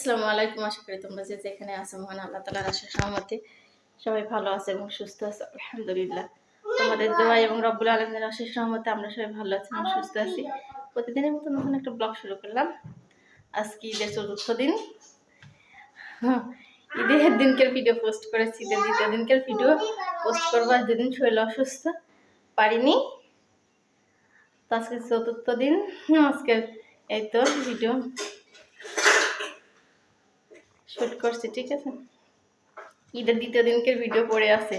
আসসালামু আলাইকুম। আশা করি তোমরা যে যেখানে আছো মহান আল্লাহ তালার আশা সহমতে সবাই ভালো আছে এবং সুস্থ আছে আলহামদুলিল্লাহ। তোমাদের দোয়া এবং রব্বুল আলমের আশা সহমতে আমরা সবাই ভালো আছি এবং সুস্থ আছি। প্রতিদিনের মতো নতুন একটা ব্লগ শুরু করলাম। আজকে ঈদের চতুর্থ দিন। হ্যাঁ, ঈদের দিনকের ভিডিও পোস্ট করেছি ঈদের দ্বিতীয় দিনকের ভিডিও পোস্ট করব। আর দুদিন শরীর অসুস্থ পারিনি। তো আজকে চতুর্থ দিন। আজকের এই তো ভিডিও শুট করছি, ঠিক আছে? ঈদের দ্বিতীয় দিনকের ভিডিও পড়ে আছে।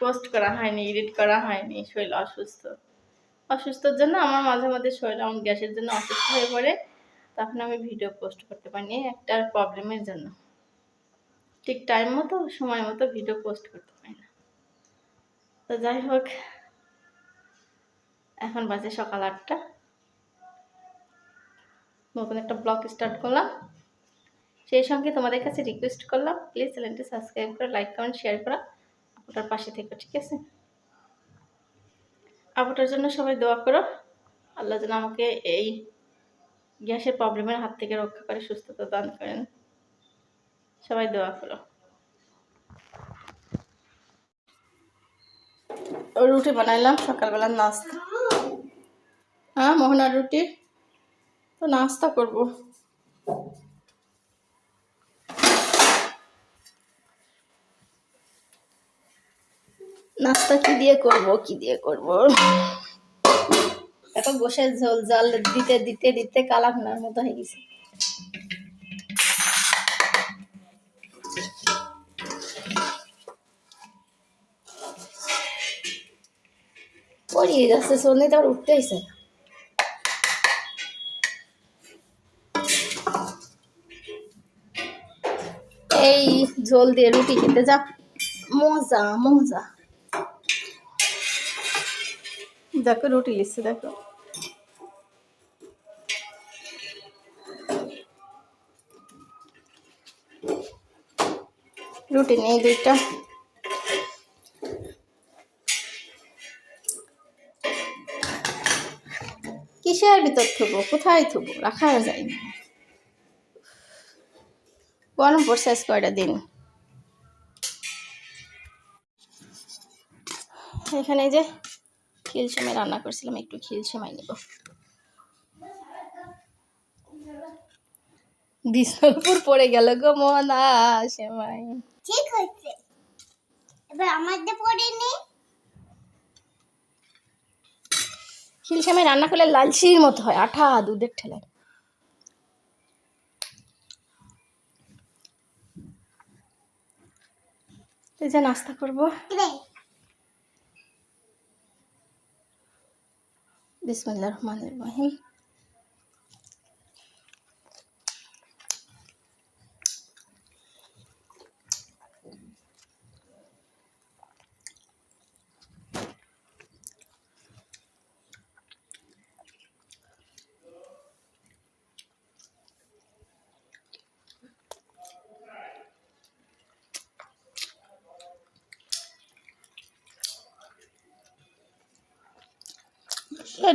পোস্ট করা হয়নি এডিট করা হয়নি শরীর অসুস্থ। অসুস্থর জন্য আমার মাঝে মাঝে শরীর আমার গ্যাসের জন্য অসুস্থ হয়ে পড়ে। তখন আমি ভিডিও পোস্ট করতে পারিনি, একটা প্রবলেমের জন্য। ঠিক টাইম মতো, সময় মতো ভিডিও পোস্ট করতে পারি না। তো যাই হোক, এখন বাজে সকাল আটটা। নতুন একটা ব্লগ স্টার্ট করলাম। সেই সঙ্গে তোমাদের কাছে রিকোয়েস্ট করলাম প্লিজ চ্যানেলটি সাবস্ক্রাইব করে লাইক কমেন্ট শেয়ার করা আপনার পাশে থেকে, ঠিক আছে? আপুটার জন্য সবাই দোয়া করো, আল্লাহ যেন আমাকে এই গ্যাসের প্রবলেমের হাত থেকে রক্ষা করে, সুস্থতা দান করেন। সবাই দোয়া করো। রুটি বানাইলাম সকালবেলা নাস্তা। হ্যাঁ মোহনার রুটি? তো নাস্তা করব। নাস্তা কি দিয়ে করব, কি দিয়ে করব? এখন বসে ঝোল জল দিতে দিতে দিতে কালাভুনার মতো হয়ে গেছে। পড়িয়ে যাচ্ছে শোনে তো আবার উঠতে হয়েছে এই ঝোল দিয়ে রুটি খেতে যা। মজা মজা। দেখো রুটি লিখছে দেখো। রুটি নেই দুইটা। কিসের ভিতর থুবো? কোথায় থুবো? রাখা যায় না। গরম পড়ছে কয়টা দিন? এখানে যে খিল সেমাই রান্না করছিলাম একটু খিল সেমাই নেব। বিষ্ণুপুর পড়ে গেল গো মনা সেমাই। ঠিক হয়েছে। এবার আমাদের পড়েনি খিল সেমাই রান্না করলে লালচির মতো হয় আঠা দুধের ঠেলায়। এই যে নাস্তা করব। বিসমুল্লাহ রহমান রহিম।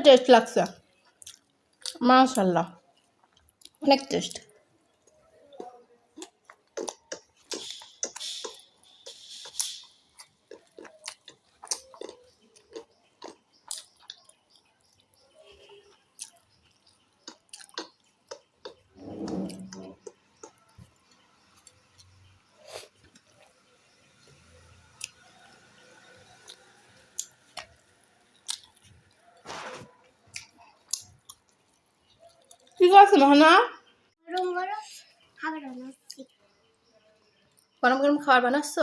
টেস্ট লাগছে। মাশাল্লাহ অনেক টেস্ট কি করছ মোহনা? গরম গরম খাবার বানাচ্ছি। গরম গরম খাবার বানাচ্ছ?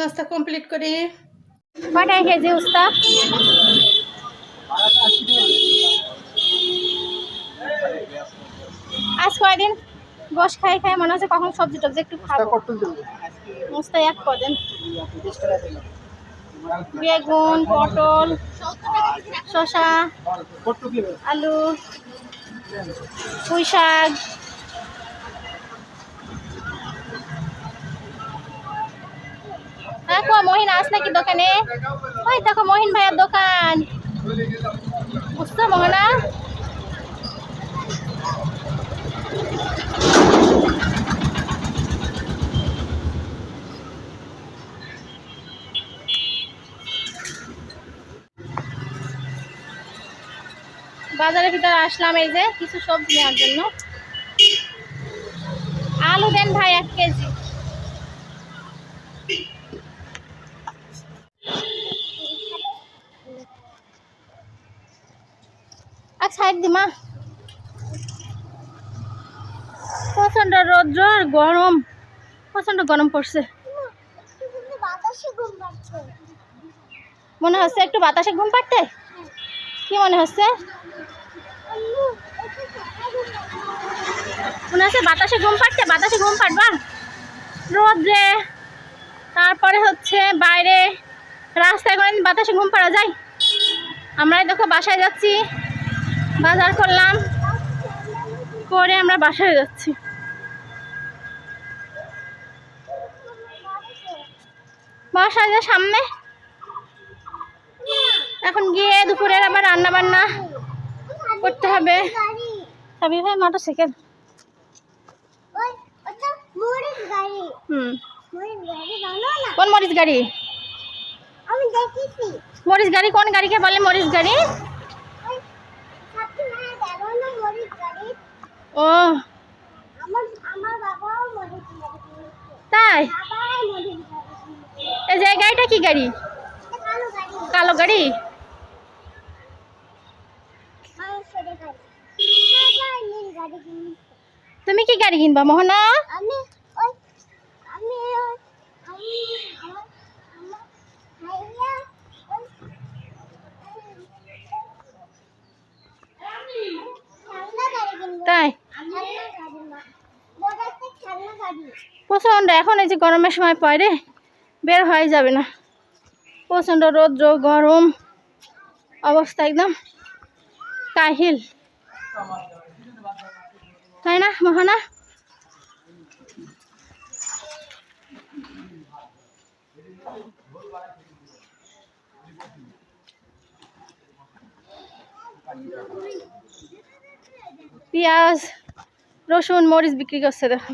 নাস্তা কমপ্লিট করে। কটায় খেয়েছে উস্তাদ। আজ কয়দিন? বস খাই খাই মনে হচ্ছে কখন সবজি টবজি একটু খাব। মুস্তা এক কদিন। বেগুন পটল শসা আলু পুঁই শাক। দেখো, মহিন আস নাকি দোকানে? ওই দেখো, মহিন ভাইয়ের দোকান। বুঝছ মোহনা? বাজারের ভিতরে আসলাম এই যে, কিছু সবজি নেওয়ার জন্য। আলু দেন ভাই এক কেজি। সাইড দিমা প্রচণ্ড রৌদ্র গরম। প্রচণ্ড গরম পড়ছে। মনে হচ্ছে একটু বাতাসে ঘুম পাড়তে? কি মনে হচ্ছে? মনে হচ্ছে বাতাসে ঘুম পাড়তে, বাতাসে ঘুম পাড়বা? রোদ্রে। তারপরে হচ্ছে বাইরে রাস্তায় করে বাতাসে ঘুম পাড়া যায়। আমরাই দেখো বাসায় যাচ্ছি। বাজার করলাম। করে আমরা বাসায় যাচ্ছি। বাসায় যা সামনে। এখন গিয়ে দুপুরের আবার রান্না বান্না করতে হবে। সাবি ভাই মোটর সাইকেল কোন মরিচ গাড়ি? মরিচ গাড়ি কোন গাড়িকে বলে মরিচ গাড়ি ওই সবসময় দেখো না মরিচ গাড়ি ও তাই এই যে গাড়িটা কি গাড়ি কালো গাড়ি তুমি কি গাড়ি কিনবা মোহনা তাই প্রচণ্ড, এখন এই যে গরমের সময় পরে বের হয়ে যাবে না। প্রচণ্ড রৌদ্র, গরম অবস্থা একদম কাহিল। তাই না, মোহনা? পেঁয়াজ রসুন, মরিচ বিক্রি করছে দেখো।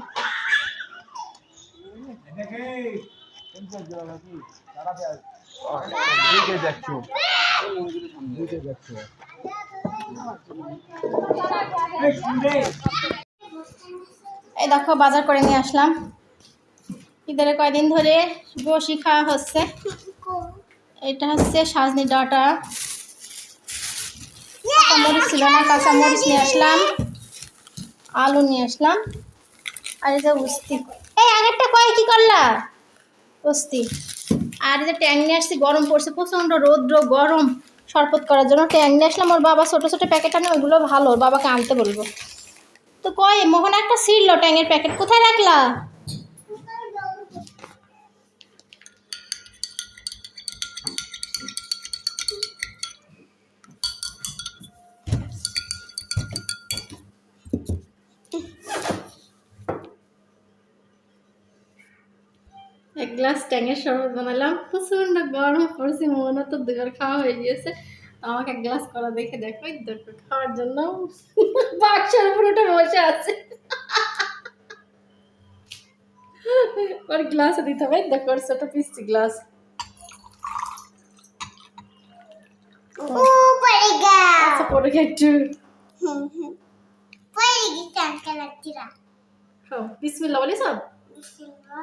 এই দেখো, বাজার করে নিয়ে আসলাম। ঈদের কয়দিন ধরে বসি খাওয়া হচ্ছে। এটা হচ্ছে সাজনি ডাটা কাঁচামরিচ ছিল না, কাঁচামরিচ নিয়ে আসলাম। আলু নিয়ে আসলাম। আর যে উস্তি এই, আগেরটা কয়? কি করলা? উস্তি আর যে ট্যাং নিয়ে আসছি, গরম পড়ছে, প্রচণ্ড রৌদ্র, গরম। শরবত করার জন্য ট্যাং নিয়ে আসলাম। ওর বাবা ছোটো ছোটো প্যাকেট আনে ওগুলো ভালো বাবাকে আনতে বলব। তো কয়, মোহন একটা ছিঁড়লো ট্যাংয়ের প্যাকেট, কোথায় রাখলা? গ্লাস ট্যাঙের শরবত বানালাম। প্রচণ্ড গরম পড়ছে মনে তো দুবার খাওয়া হয়ে গিয়েছে। আমাকে এক গ্লাস করা দেখে দেখো দেখো খাওয়ার জন্য বাক্সের উঠে বসে আছে। ওর গ্লাসে দিতে হবে দেখো ওর ছোট পিসি গ্লাস ও পড়েগা আচ্ছা পরে একটু। পড়েগি টানতে লাগছিলা বিসমিল্লা বলি বিসমিল্লাহ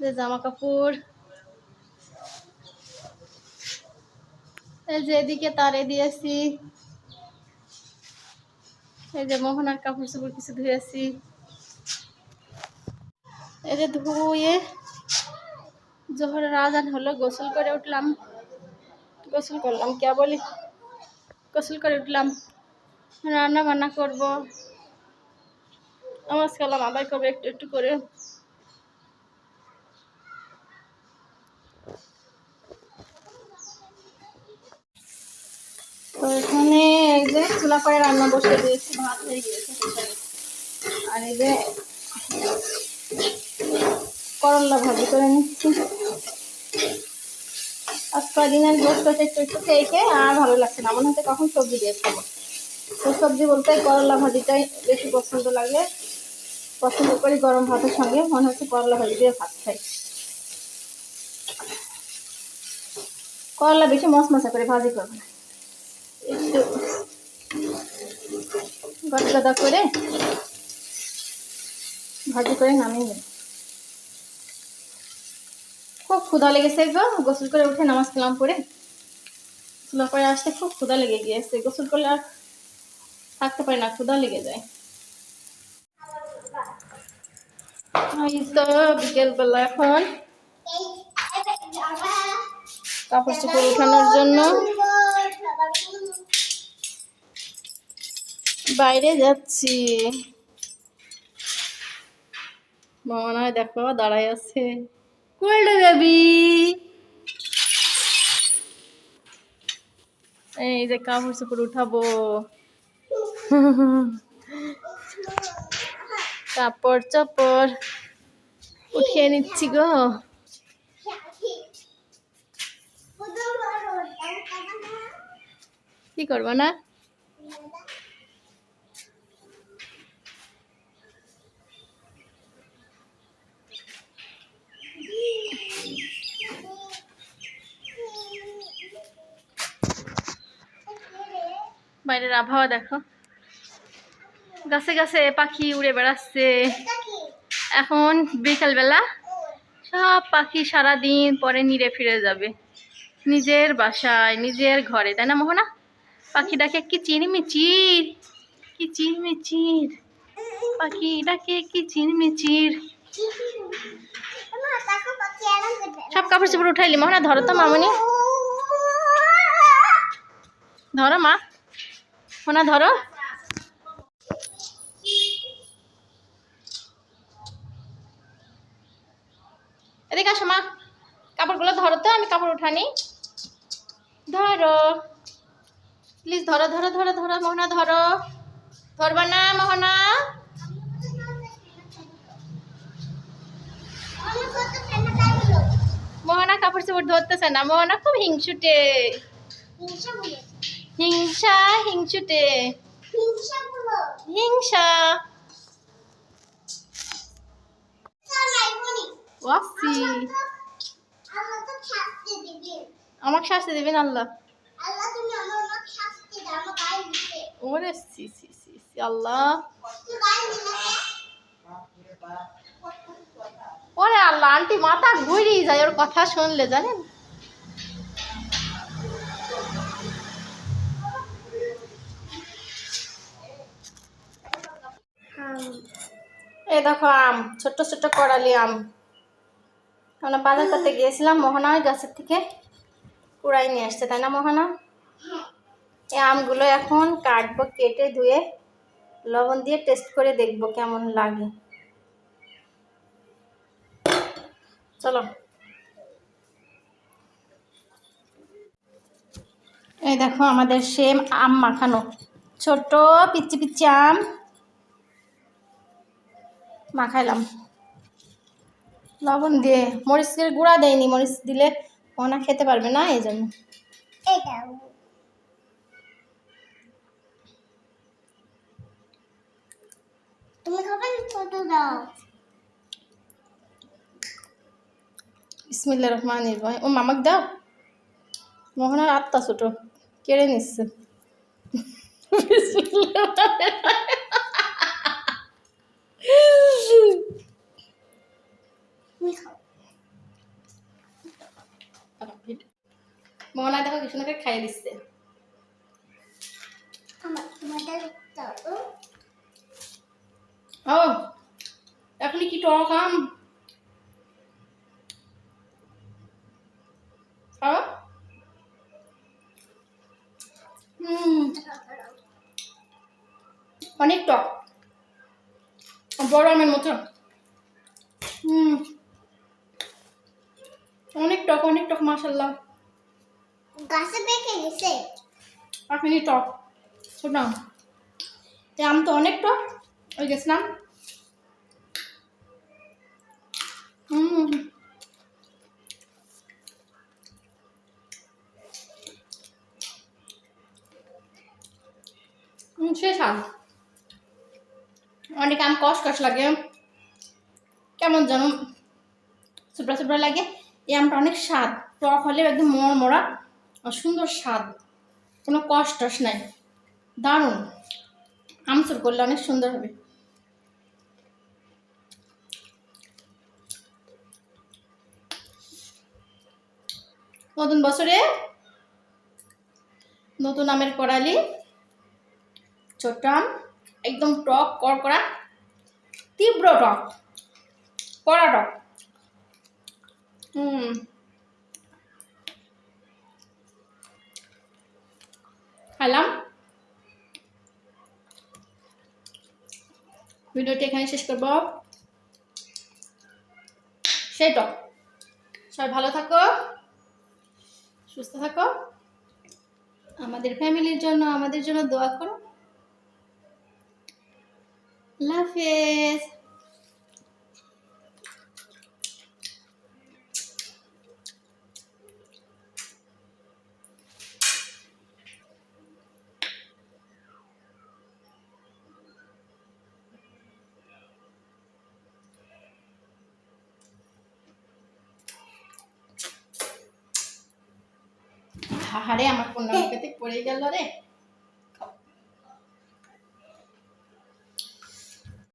জামা কাপড় এই যে এদিকে তারে দিয়েছি এই যে মোহনার কাপড় চোপড় কিছু ধুয়েছি এই যে ধুয়ে জোহরের আজান হলো, গোসল করে উঠলাম। গোসল করলাম কে বলি? গোসল করে উঠলাম। রান্না বান্না করব। নামাজ কালাম আদায় করব একটু একটু করে। তো এখানে এই যে চুলা করে রান্না বসে দিয়েছি, ভাত হয়ে গিয়েছে। আর এই যে করলা ভাজি করে নিচ্ছি। আজ কদিনের গোস্ত একটু একটু খেয়ে খেয়ে আর ভালো লাগছে না। মনে হচ্ছে কখন সবজি দিয়ে খাব। তো সবজি বলতে করলা ভাজিটাই বেশি পছন্দ লাগে। পছন্দ করি গরম ভাতের সঙ্গে। মনে হচ্ছে করলা ভাজি দিয়ে ভাত খাই। করলা বেশি মশমশা করে ভাজি করব না। একটু গদগদা করে ভাজি করে নামিয়ে খুব ক্ষুধা লেগেছে গো, গোসল করে উঠে নামাজ কালাম পরে গোসল করে আসতে খুব ক্ষুধা লেগে গিয়েছে, গোসল করলে আর থাকতে পারি না, ক্ষুধা লেগে যায়। এই তো বিকেলবেলা এখন। কাপড় চোপড় উঠানোর জন্য। বাইরে যাচ্ছি। মামা নয় দেখো দাঁড়ায় আছে। Cold baby. এই যে কাপড় চোপড় উঠাবো। কাপড় চোপড় উঠিয়ে নিচ্ছি গো। কি করব না? বাইরের আবহাওয়া দেখো। গাছে গাছে পাখি উড়ে বেড়াচ্ছে। এখন বিকালবেলা সব পাখি সারা দিন পরে নিরে ফিরে যাবে। নিজের বাসায়, নিজের ঘরে, তাই না মোহনা? পাখি ডাকে কি চিরমিচির? কি চিরমিচির? পাখি ডাকে কি চিরমিচির? সব কাপড় চোপড় উঠাইলি মোহনা, ধরো তো মামনি। ধরো মা। মোনা ধরো। এদিকে আসো মা। কাপড়গুলো ধরো তো, আমি কাপড় উঠানি। ধরো। প্লিজ ধরো ধরো ধরো ধরো মোহনা ধরো। ধরবা না মোহনা? মোহনা কাপড় চোপড় ধরতেছে না। মোহনা খুব হিংসুটে। হিংসা হিংসুটে। হিংসা। ওয়াসি। আমাকে শাস্তি দেবেন আল্লাহ। ওরে সি সি সি সি আল্লাহ। ওরে আল্লাহ আন্টি মাথা ঘুরিয়ে যায় ওর কথা শুনলে জানেন? এই দেখো আম ছোট্ট ছোট্ট করালি আম। আমরা বাজার করতে গিয়েছিলাম মোহনা ওই গাছের থেকে। কুড়াই নিয়ে আসছে, তাই না মোহনা? এই আমগুলো এখন কাটবো, কেটে ধুয়ে লবণ দিয়ে টেস্ট করে দেখব কেমন লাগে। চলো। এই দেখো আমাদের সেম আম মাখানো ছোট পিচ্ছি পিচ্ছি আম। মাখাইলাম। লবণ দিয়ে মরিচের গুঁড়া দেয়নি মরিচ দিলে ওনা খেতে পারবে না এই জন্য। তুমি খাবে ছোট দাও। বিসমিল্লা রহমান ও মামাক দাও। মোহনার আত্মা ছোট কেড়ে নিচ্ছে। মোহনা দেখো খাইয়ে দিচ্ছে। আমার তোমাদের দাও ও এখনই কি টক আম? অনেক টক। বড় আমের মতো। হুম। অনেক টক অনেক টক মাসাল্লাহ গাছে পেকে গেছে। আপনি টক। আম এই আম তো অনেক টক। ওই গেছিলাম হুম। স্বাদ অনেক আম কষ লাগে। কেমন যেন সুপড়া সুপড়া লাগে। এই আমটা অনেক স্বাদ। টক হলে একদম মরমরা। আর সুন্দর স্বাদ, কোনো কষ্ট নাই। দারুণ। আমসুর করলে অনেক সুন্দর হবে। নতুন বছরে নতুন আমের কড়ালি, ছোট্ট আম, একদম টক, কড়কড়া, তীব্র টক, কড়া টক। হুম। খাইলাম ভিডিওটি এখানে শেষ করব। সেই তো। সবাই ভালো থাকো, সুস্থ থাকো। আমাদের ফ্যামিলির জন্য, আমাদের জন্য দোয়া করো। আল্লাহ আমার আমার কন্যা পড়ে গেল রে।